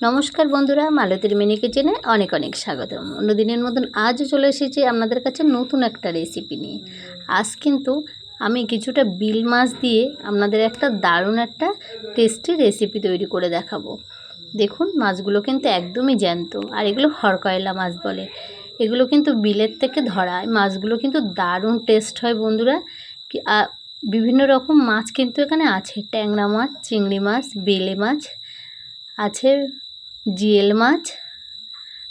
নমস্কার বন্ধুরা, মালতীর মিনি কিচেনে অনেক অনেক স্বাগতম। অন্যদিনের মতন আজও চলে এসেছি আপনাদের কাছে নতুন একটা রেসিপি নিয়ে। আজ কিন্তু আমি কিছুটা বিল মাছ দিয়ে আপনাদের একটা দারুণ একটা টেস্টি রেসিপি তৈরি করে দেখাবো। দেখুন, মাছগুলো কিন্তু একদমই জ্যান্ত, আর এগুলো হরকয়লা মাছ বলে। এগুলো কিন্তু বিলের থেকে ধরা মাছগুলো কিন্তু দারুণ টেস্ট হয় বন্ধুরা। বিভিন্ন রকম মাছ কিন্তু এখানে আছে। ট্যাংরা মাছ, চিংড়ি মাছ, বেলে মাছ আছে। জিয়েল মাছ,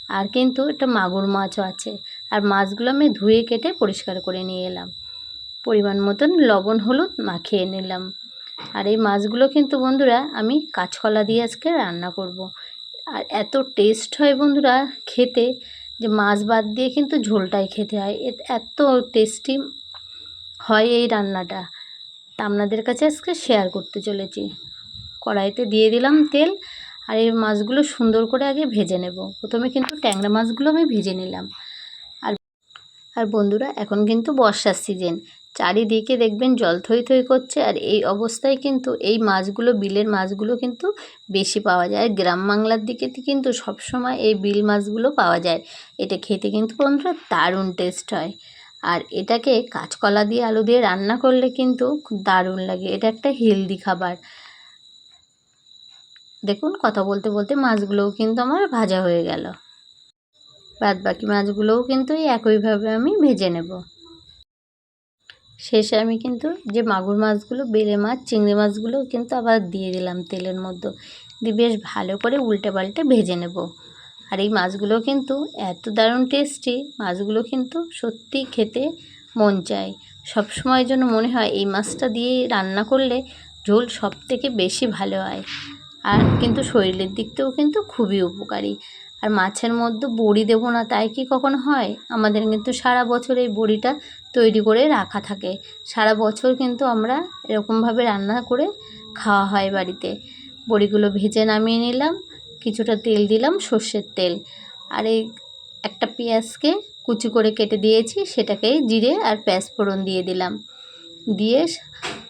আর কিন্তু একটা মাগুর মাছও আছে। আর মাছগুলো আমি ধুয়ে কেটে পরিষ্কার করে নিয়ে এলাম। পরিমাণ মতন লবণ, হলুদ মাখিয়ে নিলাম। আর এই মাছগুলো কিন্তু বন্ধুরা আমি কাঁচকলা দিয়ে আজকে রান্না করব। আর এত টেস্ট হয় বন্ধুরা খেতে যে মাছ বাদ দিয়ে কিন্তু ঝোলটাই খেতে হয়। এত টেস্টি হয় এই রান্নাটা। তা আপনাদের কাছে আজকে শেয়ার করতে চলেছি। কড়াইতে দিয়ে দিলাম তেল আর এই মাছগুলো সুন্দর করে আগে ভেজে নেব। প্রথমে কিন্তু ট্যাংরা মাছগুলো আমি ভেজে নিলাম। আর আর বন্ধুরা, এখন কিন্তু বর্ষার সিজন চারিদিকে দেখবেন জল থই থই করছে আর এই অবস্থায় কিন্তু এই মাছগুলো, বিলের মাছগুলো কিন্তু বেশি পাওয়া যায়। আর গ্রাম বাংলার দিকে কিন্তু সবসময় এই বিল মাছগুলো পাওয়া যায়। এটা খেতে কিন্তু বন্ধুরা দারুণ টেস্ট হয়। আর এটাকে কাঁচকলা দিয়ে আলু দিয়ে রান্না করলে কিন্তু দারুণ লাগে। এটা একটা হেলদি খাবার। দেখুন, কথা বলতে বলতে মাছগুলোও কিন্তু আমার ভাজা হয়ে গেল। বাদ বাকি মাছগুলোও কিন্তু একইভাবে আমি ভেজে নেব। শেষে আমি কিন্তু যে মাগুর মাছগুলো, বেলে মাছ, চিংড়ি মাছগুলো কিন্তু আবার দিয়ে দিলাম তেলের মধ্যে। দিয়ে বেশ ভালো করে উল্টে পাল্টে ভেজে নেব। আর এই মাছগুলো কিন্তু এত দারুণ টেস্টি মাছগুলো কিন্তু সত্যি খেতে মন চায়। সব সময়ের জন্য মনে হয় এই মাছটা দিয়ে রান্না করলে ঝোল সব থেকে বেশি ভালো হয়। আর কিন্তু শরীরের দিক থেকেও কিন্তু খুবই উপকারী। আর মাছের মধ্যে বড়ি দেবো না, তাই কি কখন হয়? আমাদের কিন্তু সারা বছর এই বড়িটা তৈরি করে রাখা থাকে। সারা বছর কিন্তু আমরা এরকমভাবে রান্না করে খাওয়া হয় বাড়িতে। বড়িগুলো ভেজে নামিয়ে নিলাম, কিছুটা তেল দিলাম, সর্ষের তেল। আর এই একটা পেঁয়াজকে কুচি করে কেটে দিয়েছি, সেটাকেই জিরে আর পেঁয়াজ ফোড়ন দিয়ে দিলাম। দিয়ে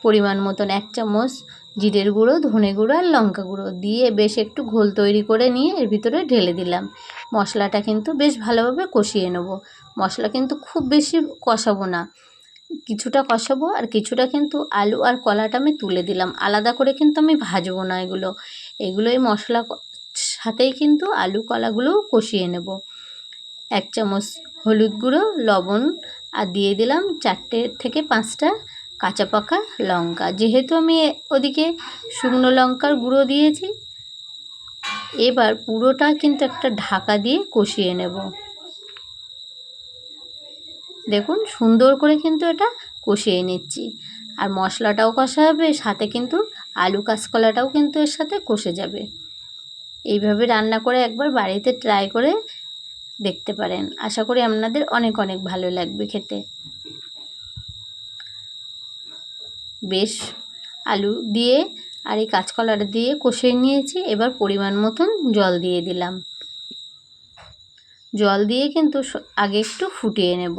পরিমাণ মতন এক চামচ জিরের গুঁড়ো, ধনে গুঁড়ো আর লঙ্কা গুঁড়ো দিয়ে বেশ একটু ঘোল তৈরি করে নিয়ে এর ভিতরে ঢেলে দিলাম। মশলাটা কিন্তু বেশ ভালোভাবে কষিয়ে নেব। মশলা কিন্তু খুব বেশি কষাবো না। কিছুটা কষাবো আর কিছুটা কিন্তু আলু আর কলাটা আমি তুলে দিলাম। আলাদা করে কিন্তু আমি ভাজবো না এগুলো। এগুলো এই মশলা সাথেই কিন্তু আলু কলাগুলোও কষিয়ে নেব। এক চামচ হলুদ গুঁড়ো, লবণ আর দিয়ে দিলাম চারটে থেকে পাঁচটা কাঁচা পাকা লঙ্কা। যেহেতু আমি ওদিকে শুকনো লঙ্কার গুঁড়ো দিয়েছি, এবার পুরোটা কিন্তু একটা ঢাকা দিয়ে কষিয়ে নেব। দেখুন, সুন্দর করে কিন্তু এটা কষিয়ে নিচ্ছি। আর মশলাটাও কষা হবে সাথে কিন্তু আলু কাঁচকলাটাও কিন্তু এর সাথে কষে যাবে। এইভাবে রান্না করে একবার বাড়িতে ট্রাই করে দেখতে পারেন। আশা করি আপনাদের অনেক অনেক ভালো লাগবে খেতে। বেশ আলু দিয়ে আর এই কাঁচকলাটা দিয়ে কষিয়ে নিয়েছি। এবার পরিমাণ মতন জল দিয়ে দিলাম। জল দিয়ে কিন্তু আগে একটু ফুটিয়ে নেব।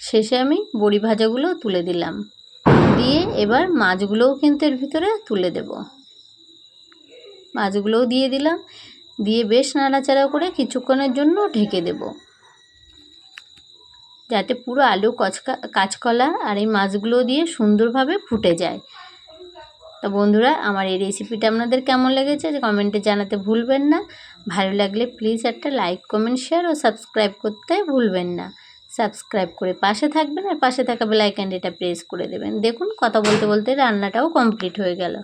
শেষে আমি বড়ি ভাজাগুলো তুলে দিলাম। দিয়ে এবার মাছগুলোও কিন্তু এর ভিতরে তুলে দেব। মাছগুলোও দিয়ে দিলাম। দিয়ে বেশ নাড়াচাড়া করে কিছুক্ষণের জন্য ঢেকে দেব। যাতে পুরো আলু কচকা, কাঁচকলা আর এই মাছগুলো দিয়ে সুন্দরভাবে ফুটে যায়। তো বন্ধুরা, আমার এই রেসিপিটা আপনাদের কেমন লেগেছে যে কমেন্টে জানাতে ভুলবেন না। ভালো লাগলে প্লিজ একটা লাইক কমেন্ট শেয়ার ও সাবস্ক্রাইব করতে ভুলবেন না। সাবস্ক্রাইব করে পাশে থাকবেন আর পাশে থাকা বেল আইকনটা প্রেস করে দেবেন। দেখুন, কথা বলতে বলতে রান্নাটাও কমপ্লিট হয়ে গেল।